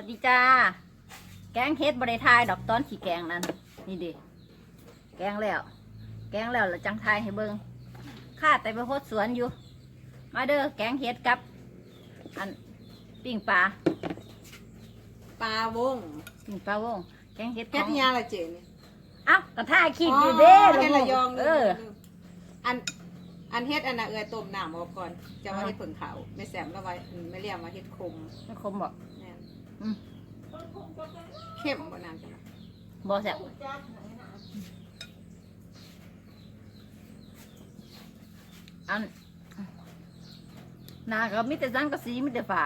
วัสดีจ้า แกงเฮ็ดบริทายดอกต้นขี้แกงนั่นนี่ดิแกงแล้ว แกงแล้วแล้วจังทายให้เบิงข้าแต่ไปโคดสวนอยู่ มาเด้อแกงเฮ็ดกับ อันปิ้งปลาปลาวงปิ้งปลาวง แกงเฮ็ดขเฮ็อดงยาละเจนี่เอ้าก็ท่าคิดอยู่เด้เฮ็ดระยองเออลืมอันอันเฮ็ดอันน่ะเอ้ยต้มน้ำเอาก่อน จะว่าเฮ็ดผึ่งขาวไม่แสมแล้วไว้อืมไม่เรียกว่าเฮ็ดคมไม่คมบอกแม่นอืม เข้มบ่นานจังล่ะบอแซ่บอันนาก็มิแต่สังกะสีมิแต่ฝ่า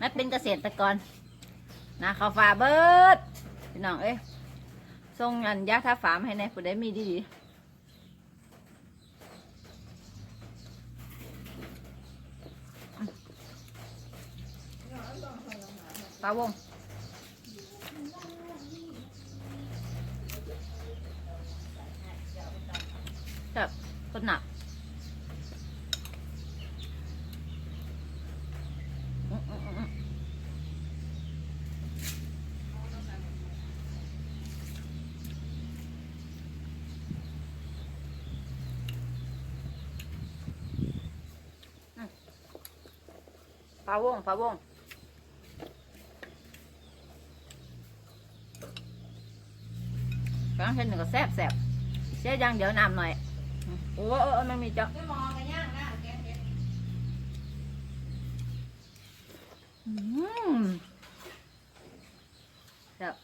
นั่เป็นเกษตรกรนาเขาฝ่าเบิดพี่น้องเอ้ยส่งอันยาทาฝามให้ในผู้ใดมีดีดี ปลาวงแบบคนหนักปลาวงปลาวงกลาง เส้นหนึ่งก็แซ่บแซ่บเสียอย่างเดี๋ยวน้ำหน่อยโอ้เออเออมันมีจ้ะจะมองกันย่างนะแกงเฮ็ดอืมครับ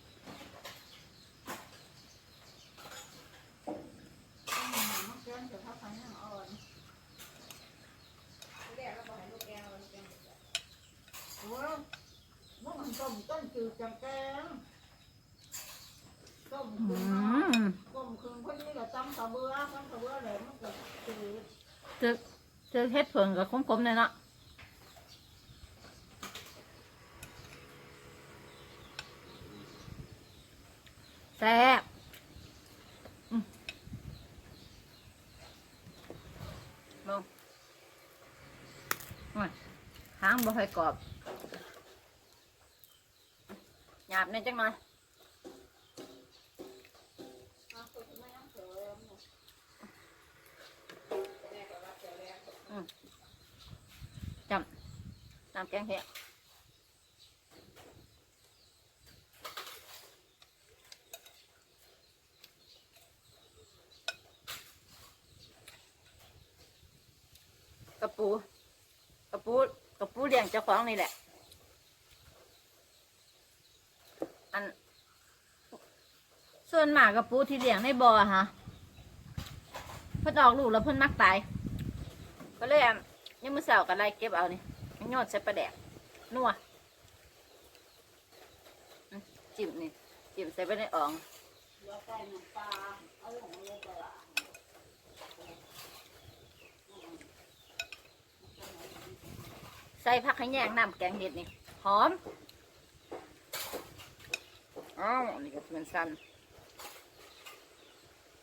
โอ้ยมันต้มต้นจืดจังแกงต้มอืคืน ม ต้มคืนคนนี้ก็ตำกระเบือตำกระเบือเลยมันก็จืด จึกจึกเฮ็ดเผิงกับคมๆเลยเนาะแซ่บลงมาหางบ่ค่อยกรอบ หยาบในอยจังหน่อย จำจำแกงเห็ดกระปูกระปูกระปูเลี้ยงเจ้าของนี่แหละ อัน ส่วนหมากกระปูที่เลี้ยงในบ่อฮะเพิ่นออกลูกแล้วเพิ่นมักตาย ก็เลยอะยังมือเสากันไล่เก็บเอานี่ ยอดใส่ปลาแดกนัวจิ้มนี่จิ้มใส่ไปในอ่องใส่ผักให้แยงน้ำแกงเห็ดนี่ หอม อ้าวนี่ก็เป็นสั้น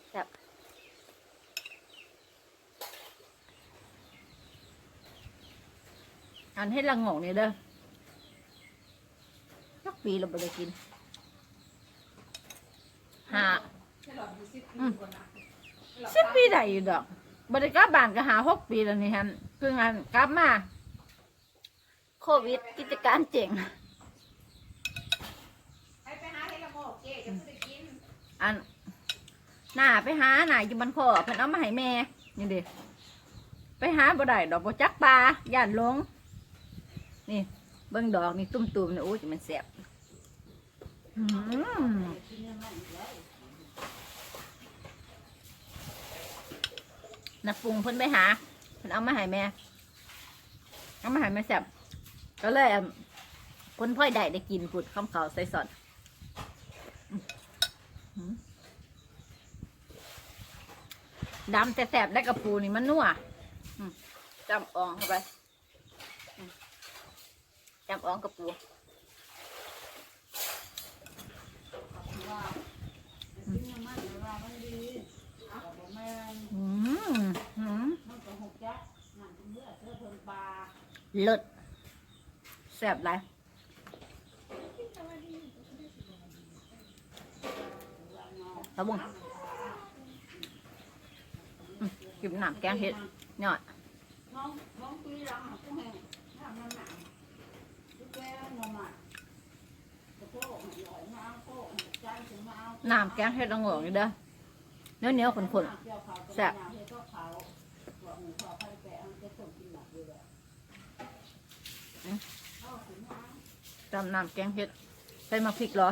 แซ่บ อันให้ละงงนี่เด้อสักปีเราไม่ได้กินหาให้หลอดอยู่สิบปีได้อยู่ดอกบริกลับบานก็หาหกปีแล้วนี่ฮะคืองานกลับมา โควิดกิจการเจ๋งไปหาเฮ็ดละโงกเจ๊จะไม่ได้กินอันหน้าไปหาหน้าอยู่บันคอเพิ่นเอามาให้แม่นี่เดิไปหาบ่ได้ดอกบ่จักปลาย่านลง นี่ เบิ่งดอกนี่ตุ้มๆนี่โอ้ยจะมันแซ่บนักปรุงเพิ่นไปหาเพิ่นเอามาให้แม่เอามาให้แม่แซ่บก็เลยอั่นเพิ่นพ่อยได้ได้กินพุดข้าวขาวใส่ซสอืมดำแต่แสบได้กระปูนี่มันนัวจำอองเข้าไป จำอ้องกับปูอืมอืมเลิศแซ่บไรตะบุงกินหนามแกงเห็ดหน่อย น่อยมาโก้ใจถึงมาเอาน้ำแกงเห็ดละโงกนี่เด้อเนื้อเนื้อๆขนๆแซ่บตำน้ำแกงเห็ดใส่มาพริกเหรอ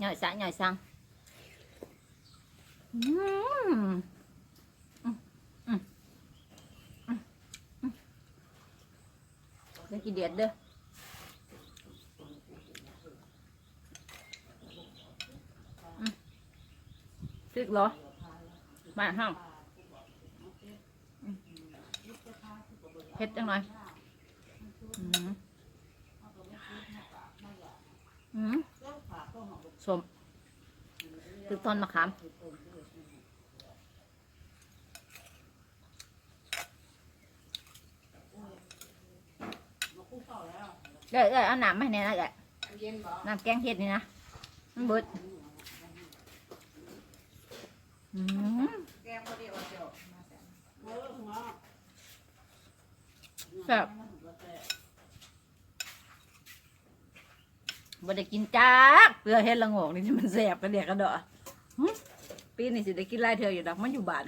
หน่อยสะหน่อยสัง อืมอืมอืมอืมอืมเดี๋ยวกี่เดียดเด้ออืมพริกเหรอมาห้างเผ็ดจังหน่อยสมตึกต้นมะขาม เดี๋ยวเดี๋ยวเอาน้ำมาให้แน่นะแกเย็นบ่น้ำแกงเห็ดนี่นะมันเบิดอืมแกงพอดีว่าเจ้ามาแซมแซ่บบ่ได้กินจ้าเปลือเห็ดละโงกนี่ที่มันแสบกระเดียกกระเดอหึปีนี้สิได้กินหลายเทื่ออยู่ดอกมันอยู่บ้าน